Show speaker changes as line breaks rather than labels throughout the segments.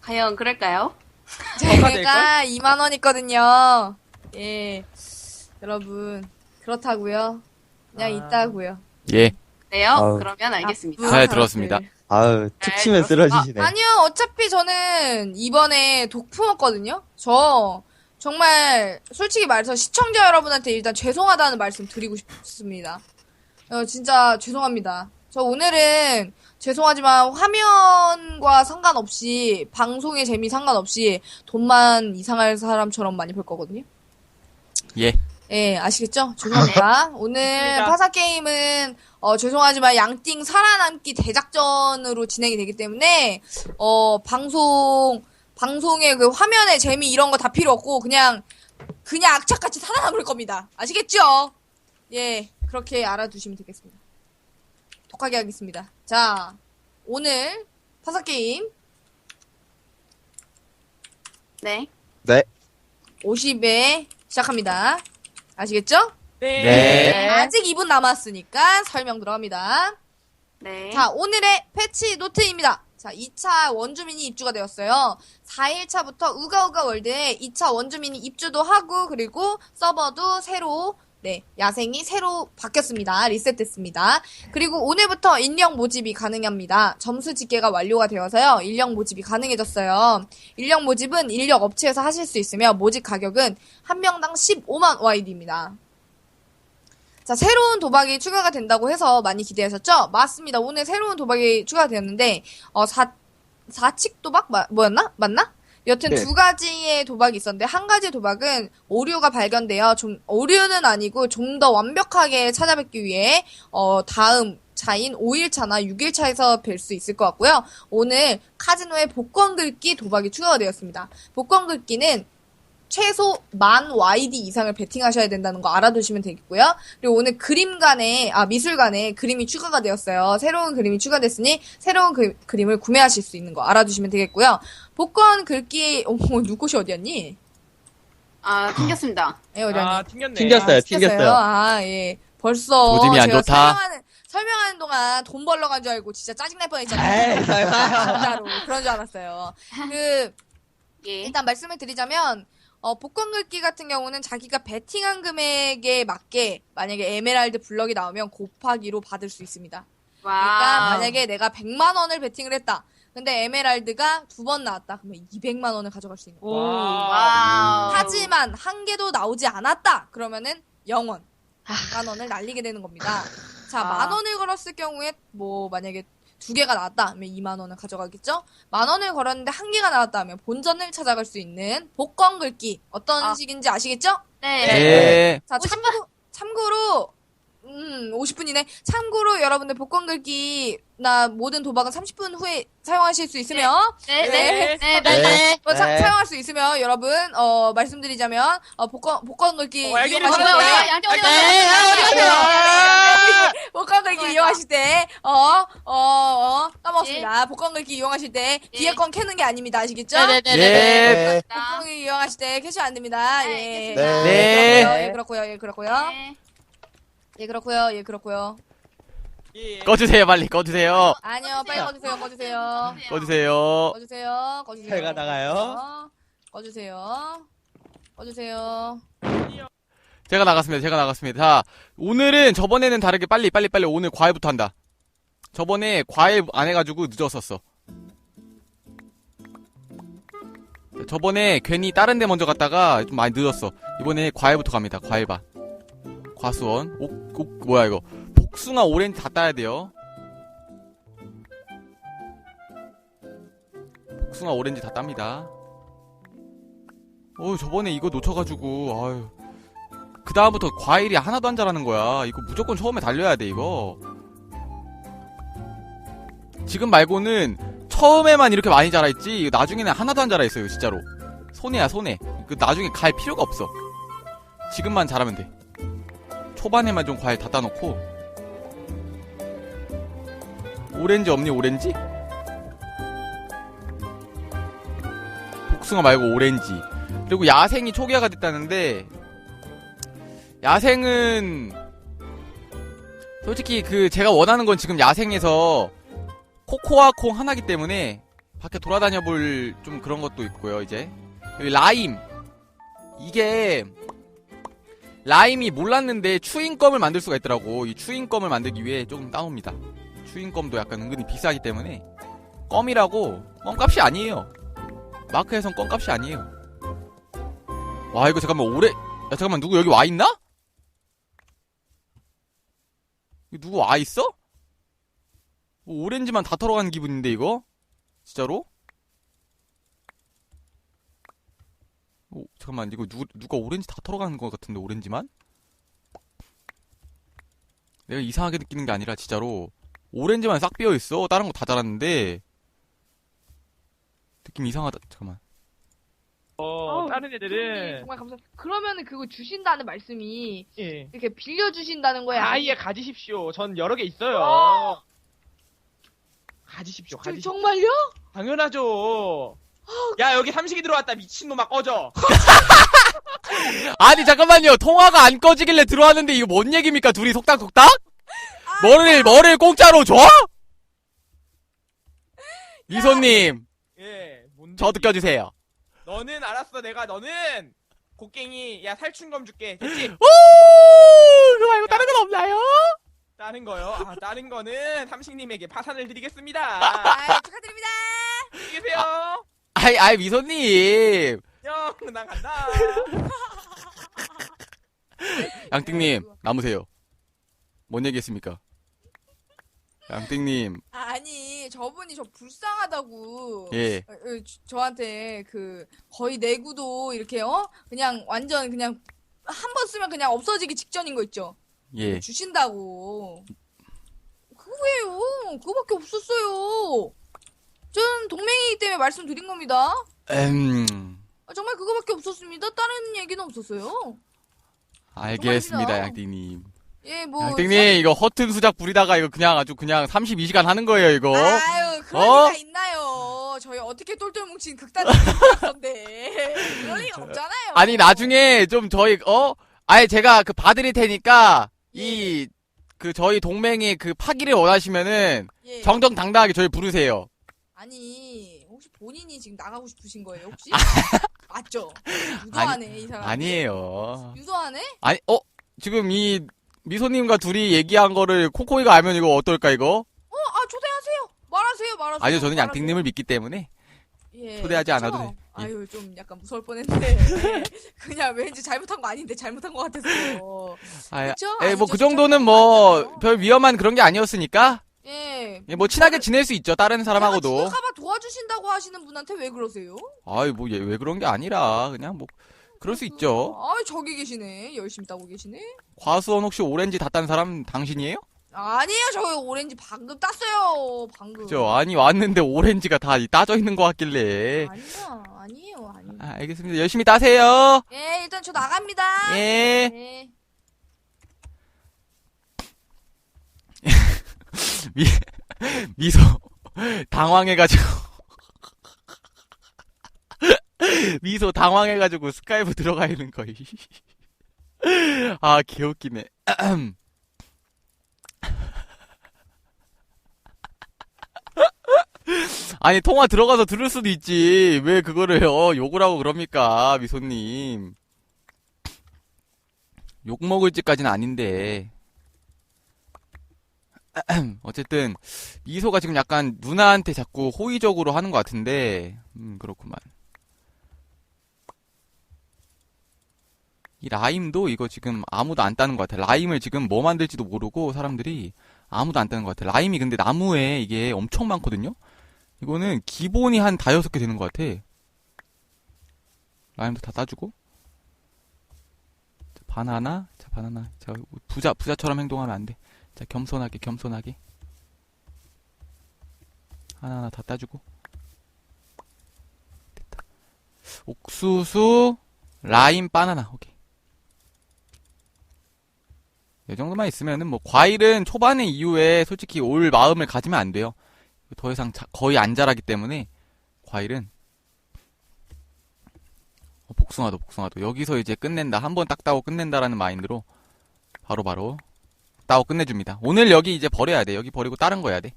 과연 그럴까요?
제가 2만 원 있거든요. 예, 여러분 그렇다고요. 그냥
아.
있다고요.
예.
네요.
아우.
그러면 알겠습니다.
잘 들었습니다.
아유, 특치면
네,
쓰러지시네.
아니요, 어차피 저는 이번에 독 품었거든요. 저 정말 솔직히 말해서 시청자 여러분한테 일단 죄송하다는 말씀 드리고 싶습니다. 어, 진짜 죄송합니다. 저 오늘은 죄송하지만 화면과 상관없이 방송의 재미 상관없이 돈만 이상할 사람처럼 많이 벌 거거든요.
예.
예, 아시겠죠? 죄송합니다. 오늘. 파사 게임은 어, 죄송하지만 양띵 살아남기 대작전으로 진행이 되기 때문에 어, 방송 방송의 그 화면의 재미 이런 거 다 필요 없고 그냥 그냥 악착같이 살아남을 겁니다. 아시겠죠? 예, 그렇게 알아두시면 되겠습니다. 독하게 하겠습니다. 자, 오늘 파사 게임
네.
네.
50에 시작합니다. 아시겠죠?
네.
네.
아직 2분 남았으니까 설명 들어갑니다.
네.
자, 오늘의 패치 노트입니다. 자, 2차 원주민이 입주가 되었어요. 4일차부터 우가우가 월드에 2차 원주민이 입주도 하고, 그리고 서버도 새로, 네, 야생이 새로 바뀌었습니다. 리셋됐습니다. 그리고 오늘부터 인력 모집이 가능합니다. 점수 집계가 완료가 되어서요. 인력 모집이 가능해졌어요. 인력 모집은 인력 업체에서 하실 수 있으며, 모집 가격은 한 명당 15만 YD입니다. 자, 새로운 도박이 추가가 된다고 해서 많이 기대하셨죠? 맞습니다. 오늘 새로운 도박이 추가되었는데, 어, 사, 사칙 도박? 마- 뭐였나? 맞나? 여튼
네.
두 가지의 도박이 있었는데, 한 가지 도박은 오류가 발견되어 좀, 오류는 아니고 좀 더 완벽하게 찾아뵙기 위해, 어, 다음 차인 5일차나 6일차에서 뵐 수 있을 것 같고요. 오늘 카지노의 복권 긁기 도박이 추가가 되었습니다. 복권 긁기는 최소 만 YD 이상을 베팅하셔야 된다는 거 알아두시면 되겠고요. 그리고 오늘 그림관에 아 미술관에 그림이 추가가 되었어요. 새로운 그림이 추가됐으니 새로운 그, 그림을 구매하실 수 있는 거 알아두시면 되겠고요. 복권 긁기 어머 누구시 어디였니?
아, 튕겼습니다.
예 어디였니?
아, 튕겼네.
튕겼어요.
아,
튕겼어요.
아 예. 벌써
조짐이 안
제가
좋다.
설명하는 설명하는 동안 돈 벌러 간 줄 알고 진짜 짜증 날 뻔했잖아요.
에이, 설마.
진짜로 그런 줄 알았어요. 그
예.
일단 말씀을 드리자면 어, 복권 긁기 같은 경우는 자기가 베팅한 금액에 맞게 만약에 에메랄드 블럭이 나오면 곱하기로 받을 수 있습니다. 그러니까
와.
만약에 내가 100만 원을 베팅을 했다. 근데 에메랄드가 두 번 나왔다. 그러면 200만 원을 가져갈 수 있는 거예요.
와우.
하지만 한 개도 나오지 않았다. 그러면은 0원. 만 원을 날리게 되는 겁니다. 자,
아.
만 원을 걸었을 경우에 뭐 만약에 두 개가 나왔다 하면 2만 원을 가져가겠죠? 만 원을 걸었는데 한 개가 나왔다 하면 본전을 찾아갈 수 있는 복권 긁기 어떤
아.
식인지 아시겠죠?
네.
예.
자, 참고, 참고로 음, 50분이네. 참고로 여러분들 복권 긁기나 모든 도박은 30분 후에 사용하실 수 있으며
네.
네.
네. 네. 네.
네.
뭐 사,
네.
사용할 수 있으며 여러분 어 말씀드리자면 어 복권 복권 긁기
어, 알겠네.
이용하실 때
양쪽 어디,
네,
어디, 어디, 어디.
복권 긁기. 이용하실 때 어 어 어 까먹었습니다. 복권 긁기 이용하실 때
예.
뒤에 건 캐는 게 아닙니다. 아시겠죠?
예.
네.
복권 긁기 이용하실 때 캐시 안 됩니다.
네,
예.
알겠습니다.
네.
예, 그렇고요. 예, 그렇고요.
네.
예, 그렇고요. 예, 그렇고요.
예.
꺼주세요, 빨리. 꺼주세요.
아니요, 빨리 꺼주세요. 꺼주세요.
꺼주세요.
꺼주세요. 꺼주세요.
잘 가다가요.
꺼주세요. 꺼주세요.
제가 나갔습니다. 제가 나갔습니다. 자, 오늘은 저번에는 다르게 빨리, 빨리, 빨리 오늘 과일부터 한다. 저번에 과일 안 해가지고 늦었었어. 저번에 괜히 다른 데 먼저 갔다가 좀 많이 늦었어. 이번에 과일부터 갑니다. 과일밭. 과수원. 옥, 옥, 뭐야 이거. 복숭아 오렌지 다 따야 돼요. 복숭아 오렌지 다 땁니다. 어 저번에 이거 놓쳐가지고, 아유. 그 다음부터 과일이 하나도 안 자라는 거야. 이거 무조건 처음에 달려야 돼, 이거. 지금 말고는 처음에만 이렇게 많이 자라있지, 나중에는 하나도 안 자라있어요, 진짜로. 손해야, 손해. 그 나중에 갈 필요가 없어. 지금만 자라면 돼. 초반에만 좀 과일 다 따놓고. 오렌지 없니, 오렌지? 복숭아 말고 오렌지. 그리고 야생이 초기화가 됐다는데, 야생은 솔직히 그 제가 원하는 건 지금 야생에서 코코아 콩 하나기 때문에 밖에 돌아다녀 볼 좀 그런 것도 있고요, 이제. 라임. 이게, 라임이 몰랐는데 추인껌을 만들 수가 있더라고. 이 추인껌을 만들기 위해 조금 따옵니다. 추인껌도 약간 은근히 비싸기 때문에. 껌이라고, 껌값이 아니에요. 마크에선 껌값이 아니에요. 와, 이거 잠깐만, 오래, 야, 잠깐만, 누구 여기 와 있나? 이거 누구 와 있어? 뭐 오렌지만 다 털어가는 기분인데, 이거? 진짜로? 오, 잠깐만, 이거 누, 누가 오렌지 다 털어가는 것 같은데, 오렌지만? 내가 이상하게 느끼는 게 아니라, 진짜로, 오렌지만 싹 비어있어. 다른 거 다 자랐는데, 느낌 이상하다. 잠깐만.
어,
아우,
다른
네,
애들은
정말 감사. 그러면은 그거 주신다는 말씀이
예.
이렇게 빌려 주신다는 거야.
아예 가지십시오. 전 여러 개 있어요.
어.
가지십시오.
저-
가지십시오.
정말요?
당연하죠. 야 여기 삼식이 들어왔다 미친놈아 꺼져.
아니, 잠깐만요. 통화가 안 꺼지길래 들어왔는데, 이거 뭔 얘기입니까? 둘이 속닥속닥? 뭐를, 뭐를 공짜로 줘? 미소님,
예. 뭔데?
저도 껴주세요.
너는 알았어. 내가 너는 곡괭이 야 살충검 줄게. 됐지?
오! 그거 말고 다른 건 없나요?
다른 거요. 아 다른 거는 삼식님에게 파산을 드리겠습니다.
아, 축하드립니다.
안녕히 계세요.
아이, 아이, 미소님.
형, 난 간다.
양띵님, 남으세요. 뭔 얘기 했습니까? 양띵님,
아니, 저분이 저 불쌍하다고.
예.
어, 어, 저- 저한테 그 거의 내구도 이렇게 어 그냥 완전 그냥 한 번 쓰면 그냥 없어지기 직전인 거 있죠.
예.
주신다고. 그거예요. 그거밖에 없었어요. 전 동맹이기 때문에 말씀드린 겁니다.
음,
아, 정말 그거밖에 없었습니다. 다른 얘기는 없었어요.
알겠습니다. 양띵님.
예, 뭐.
양띵님, 이거 허튼 수작 부리다가 이거 그냥 아주 그냥 32시간 하는 거예요, 이거.
아유,
어?
리가 있나요? 저희 어떻게 똘똘 뭉친 극단적 건데. 그럴 리가 없잖아요.
아니, 나중에 좀 저희, 어? 아예 제가 그 봐드릴 테니까, 이, 그 저희 동맹이 그 파기를 원하시면은,
예.
정정당당하게 저희 부르세요.
아니, 혹시 본인이 지금 나가고 싶으신 거예요, 혹시? 맞죠? 유도하네, 이 사람.
아니에요.
유도하네?
아니, 어? 지금 이, 미소님과 둘이 얘기한 거를 코코이가 알면 이거 어떨까, 이거?
어, 아, 초대하세요. 말하세요, 말하세요.
아니요, 저는
말하세요.
양띵님을 믿기 때문에.
예,
초대하지
그쵸?
않아도 돼. 예.
아유, 좀 약간 무서울 뻔했는데. 예. 그냥 왠지 잘못한 거 아닌데 잘못한 거 같았어요.
아,
그쵸?
예, 뭐
아니죠,
그 정도는 뭐. 별 위험한 그런 게 아니었으니까.
예.
예, 뭐 친하게 지낼 수 있죠, 다른 사람하고도.
지독하바 도와주신다고 하시는 분한테 왜 그러세요?
아이, 뭐, 얘왜 그런 게 아니라, 그냥 뭐, 그럴 수 있죠.
아, 저기 계시네. 열심히 따고 계시네.
과수원 혹시 오렌지 다 딴 사람 당신이에요?
아니에요, 저 오렌지 방금 땄어요. 방금.
그죠? 아니, 왔는데 오렌지가 다 따져 있는 것 같길래.
아니야, 아니에요, 아니에요.
아, 알겠습니다. 열심히 따세요.
예, 일단 저 나갑니다.
예.
예.
미, 미소, 당황해가지고. 미소 당황해가지고 스카이프 들어가 있는 거이. 아, 개웃기네. 아니, 통화 들어가서 들을 수도 있지. 왜 그거를, 어, 욕을 하고 그럽니까, 미소님. 욕 먹을 짓까지는 아닌데. 어쨌든, 미소가 지금 약간 누나한테 자꾸 호의적으로 하는 것 같은데, 음, 그렇구만. 이 라임도 이거 지금 아무도 안 따는 것 같아. 라임을 지금 뭐 만들지도 모르고 사람들이 아무도 안 따는 것 같아. 라임이 근데 나무에 이게 엄청 많거든요? 이거는 기본이 한 다여섯 개 되는 것 같아. 라임도 다 따주고. 자, 바나나. 자, 바나나. 자, 부자, 부자처럼 행동하면 안 돼. 자, 겸손하게, 겸손하게. 하나하나 다 따주고. 됐다. 옥수수, 라임, 바나나. 오케이. 이 정도만 있으면은 뭐, 과일은 초반에 이후에 솔직히 올 마음을 가지면 안 돼요. 더 이상 자- 거의 안 자라기 때문에, 과일은. 어, 복숭아도, 복숭아도. 여기서 이제 끝낸다. 한 번 딱 따고 끝낸다라는 마인드로, 바로바로 따고 끝내줍니다. 오늘 여기 이제 버려야 돼. 여기 버리고 다른 거 해야 돼.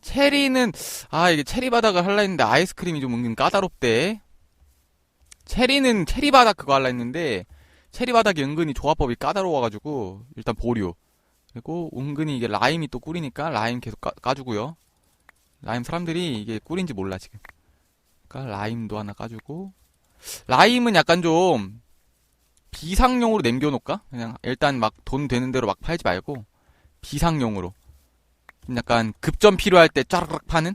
체리는 아 이게 체리 바닥을 할라 했는데 아이스크림이 좀 은근 까다롭대. 체리는 체리 바닥 그거 할라 했는데 체리 바닥이 은근히 조합법이 까다로워가지고 일단 보류. 그리고 은근히 이게 라임이 또 꿀이니까 라임 계속 까, 까주고요. 라임 사람들이 이게 꿀인지 몰라 지금. 그러니까 라임도 하나 까주고 라임은 약간 좀 비상용으로 남겨놓을까? 그냥 일단 막 돈 되는 대로 막 팔지 말고 비상용으로. 좀 약간 급전 필요할 때 짜르륵 파는?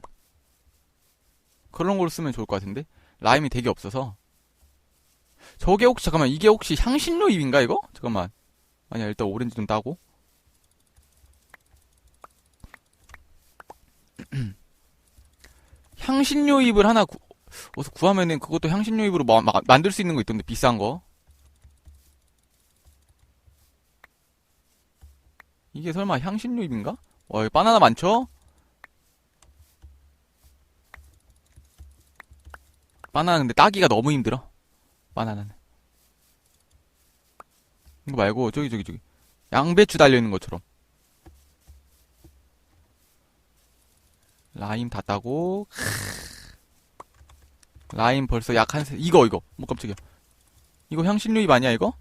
그런 걸로 쓰면 좋을 것 같은데? 라임이 되게 없어서. 저게 혹시 잠깐만 이게 혹시 향신료 잎인가 이거? 잠깐만. 아니야 일단 오렌지 좀 따고. 향신료 잎을 하나 구, 어디서 구하면은 그것도 향신료 잎으로 마- 마- 만들 수 있는 거 있던데 비싼 거 이게 설마 향신료 잎인가? 와 여기 바나나 많죠? 바나나 근데 따기가 너무 힘들어 바나나는 이거 말고 저기 저기 저기 양배추 달려있는 것처럼 라임 다 따고 라임 벌써 약한 세 이거 이거 뭐 깜짝이야 이거 향신료 잎 아니야 이거?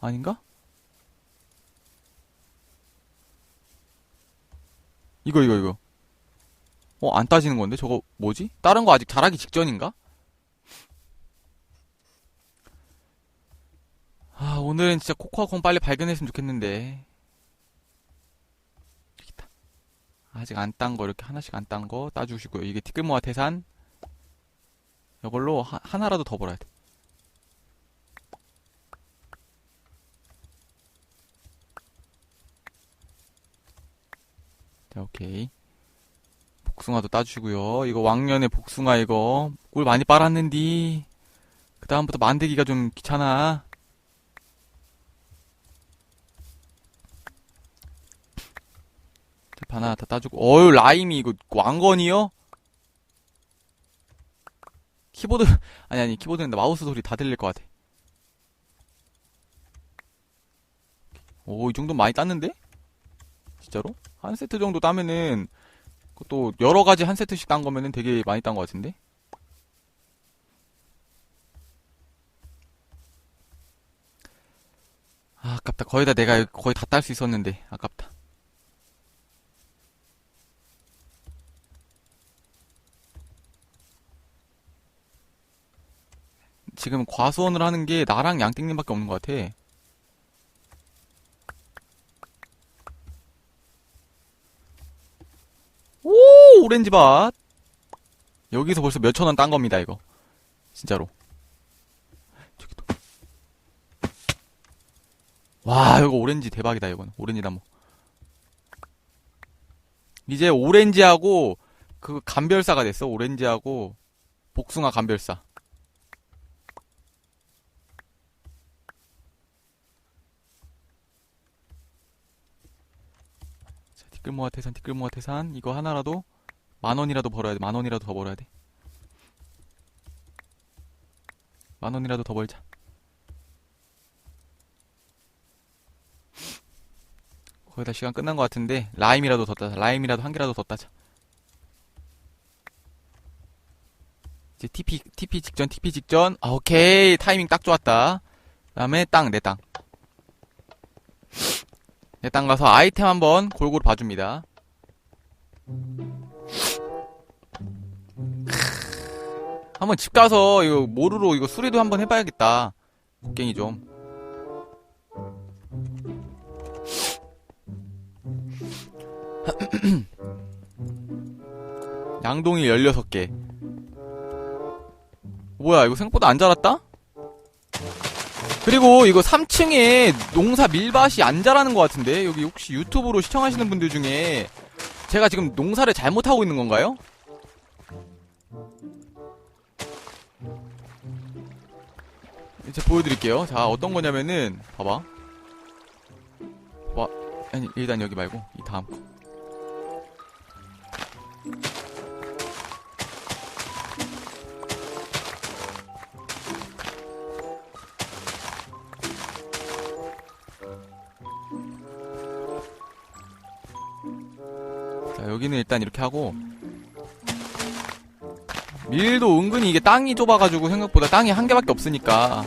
아닌가? 이거 이거 이거. 어 안 따지는 건데? 저거 뭐지? 다른 거 아직 자라기 직전인가? 아 오늘은 진짜 코코아콘 빨리 발견했으면 좋겠는데. 아직 안 딴 거 이렇게 하나씩 안 딴 거 따주시고요. 이게 티끌모아 태산. 이걸로 하, 하나라도 더 벌어야 돼 자, 오케이. 복숭아도 따주시고요. 이거 왕년에 복숭아 이거 꿀 많이 빨았는디. 그 다음부터 만들기가 좀 귀찮아. 자, 바나나 다 따주고. 어유 라임이 이거 왕건이요? 키보드 아니 아니 키보드는 마우스 소리 다 들릴 것 같아. 오 이 정도 많이 땄는데? 진짜로? 한 세트 정도 따면은 그것도 여러 가지 한 세트씩 딴 거면은 되게 많이 딴 것 같은데? 아, 아깝다. 거의 다 내가 거의 다 딸 수 있었는데 아깝다. 지금 과수원을 하는 게 나랑 양띵님밖에 없는 것 같아. 오 오렌지 밭. 여기서 벌써 몇천 원 딴 겁니다 이거. 진짜로. 저기 또. 와 이거 오렌지 대박이다 이거는 오렌지 나무. 이제 오렌지하고 그 감별사가 됐어 오렌지하고 복숭아 감별사. 자, 티끌모아 태산, 티끌모아 태산. 이거 하나라도 만 원이라도 벌어야 돼. 만 원이라도 더 벌어야 돼. 만 원이라도 더 벌자. 거의 다 시간 끝난 것 같은데 라임이라도 더 따자. 라임이라도 한 개라도 더 따자. 이제 TP TP 직전 TP 직전. 아, 오케이 타이밍 딱 좋았다. 그다음에 땅 내 땅. 내 땅 가서 아이템 한번 골고루 봐줍니다. 한번 집 가서 이거 모루로 이거 수리도 한번 해봐야겠다. 곡괭이 좀. 양동이 16개. 뭐야, 이거 생각보다 안 자랐다? 그리고 이거 3층에 농사 밀밭이 안 자라는 것 같은데 여기 혹시 유튜브로 시청하시는 분들 중에 제가 지금 농사를 잘못하고 있는 건가요? 이제 보여드릴게요. 자 어떤 거냐면은 봐봐. 봐 아니 일단 여기 말고 이 다음 거. 자 자, 여기는 일단 이렇게 하고. 밀도 은근히 이게 땅이 좁아가지고 생각보다 땅이 한 개밖에 없으니까.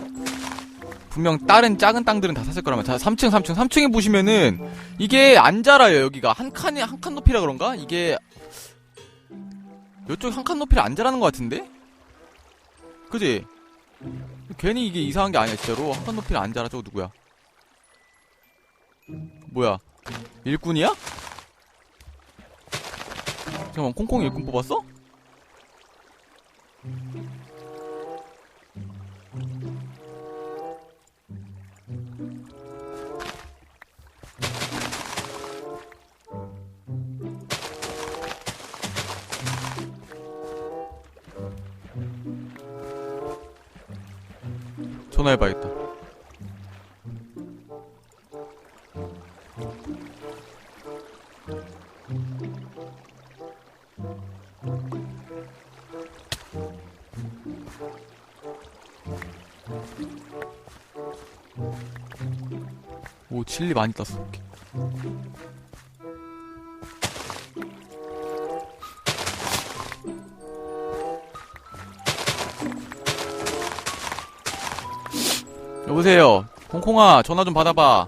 분명 다른 작은 땅들은 다 샀을 거라면. 자, 3층, 3층. 3층에 보시면은 이게 안 자라요, 여기가. 한 칸에, 한칸 높이라 그런가? 이게. 이쪽 한 칸 높이를 안 자라는 것 같은데? 그지? 괜히 이게 이상한 게 아니야, 진짜로. 한 칸 높이를 안 자라. 저거 누구야? 뭐야? 일꾼이야? 잠깐만, 콩콩 일꾼 뽑았어? 전화해봐야겠다. 오, 칠리 많이 땄어. 오케이. 여보세요. 콩콩아, 전화 좀 받아봐.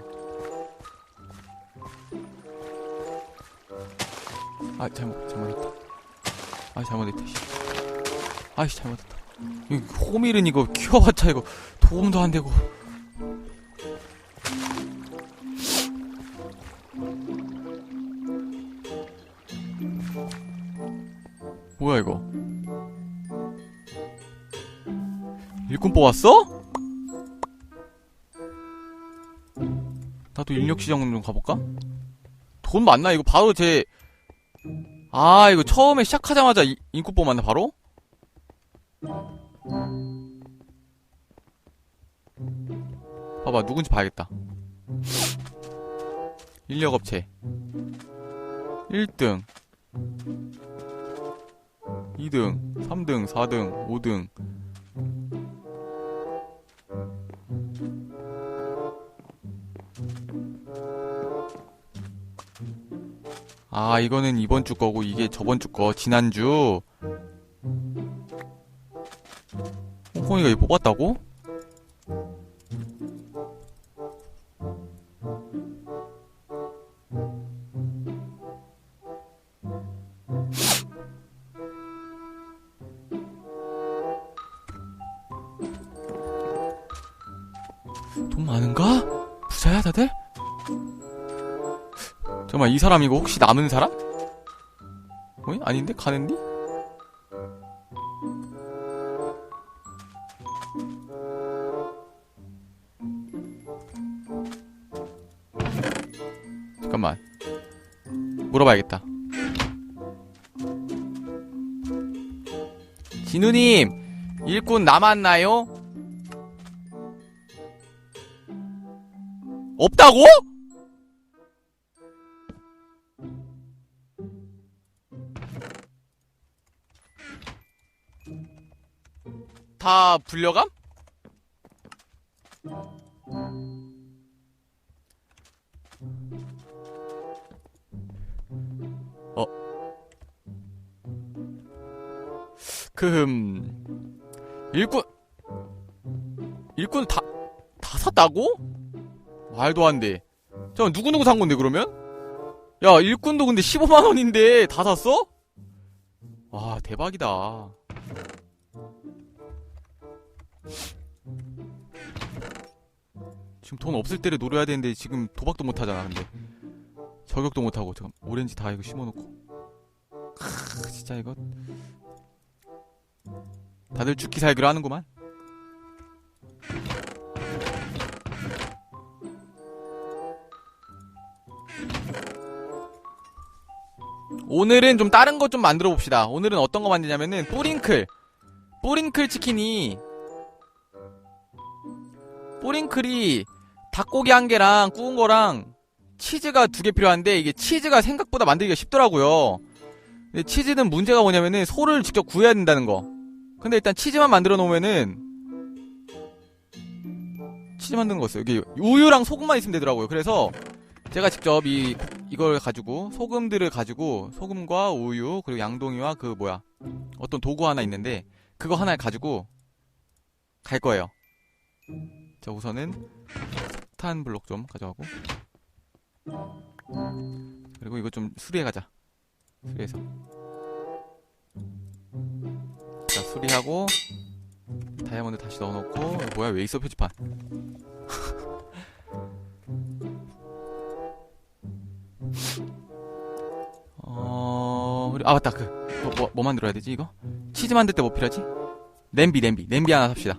아, 잘못, 잘못했다. 아, 잘못했다, 씨. 아이씨, 잘못했다. 이 호밀은 이거 키워봤자 이거 도움도 안 되고. 뭐야, 이거? 일꾼 뽑았어? 나도 인력 시장 좀 가볼까? 돈 많나? 이거 바로 제, 아, 이거 처음에 시작하자마자 이- 인구 뽑았나, 바로? 봐봐, 누군지 봐야겠다. 인력업체. 1등. 2등, 3등, 4등, 5등. 아, 이거는 이번 주 거고, 이게 저번 주 거, 지난주. 홍콩이가 이거 뽑았다고? 돈 많은가? 부자야, 다들? 잠깐만, 이 사람 이거 혹시 남은 사람? 어이? 아닌데? 가는디? 잠깐만. 물어봐야겠다. 진우님, 일꾼 남았나요? 없다고? 다 불려감? 어. 그, 음, 일꾼, 일꾼 다, 다 샀다고? 말도 안 돼. 잠깐, 누구누구 산 건데, 그러면? 야, 일꾼도 근데 15만원인데 다 샀어? 와, 대박이다. 지금 돈 없을 때를 노려야 되는데 지금 도박도 못 하잖아, 근데. 저격도 못 하고 잠깐 오렌지 다 이거 심어 놓고. 크, 진짜 이거 다들 죽기 살기로 하는구만. 오늘은 좀 다른 것 좀 만들어 봅시다. 오늘은 어떤 거 만드냐면은 뿌링클. 뿌링클 치킨이 뿌링클이 닭고기 한 개랑 구운 거랑 치즈가 두 개 필요한데 이게 치즈가 생각보다 만들기가 쉽더라고요. 근데 치즈는 문제가 뭐냐면은 소를 직접 구해야 된다는 거. 근데 일단 치즈만 만들어 놓으면은 치즈 만드는 거 있어요. 이게 우유랑 소금만 있으면 되더라고요. 그래서 제가 직접 이 이걸 가지고 소금들을 가지고 소금과 우유 그리고 양동이와 그 뭐야 어떤 도구 하나 있는데 그거 하나를 가지고 갈 거예요. 자 우선은 석탄 블록 좀 가져가고 그리고 이거 좀 수리해 가자. 수리해서 자 수리하고 다이아몬드 다시 넣어놓고 뭐야 왜 있어 표지판? 어, 아, 맞다. 그, 뭐, 뭐, 뭐 만들어야 되지, 이거? 치즈 만들 때 뭐 필요하지? 냄비, 냄비. 냄비 하나 삽시다.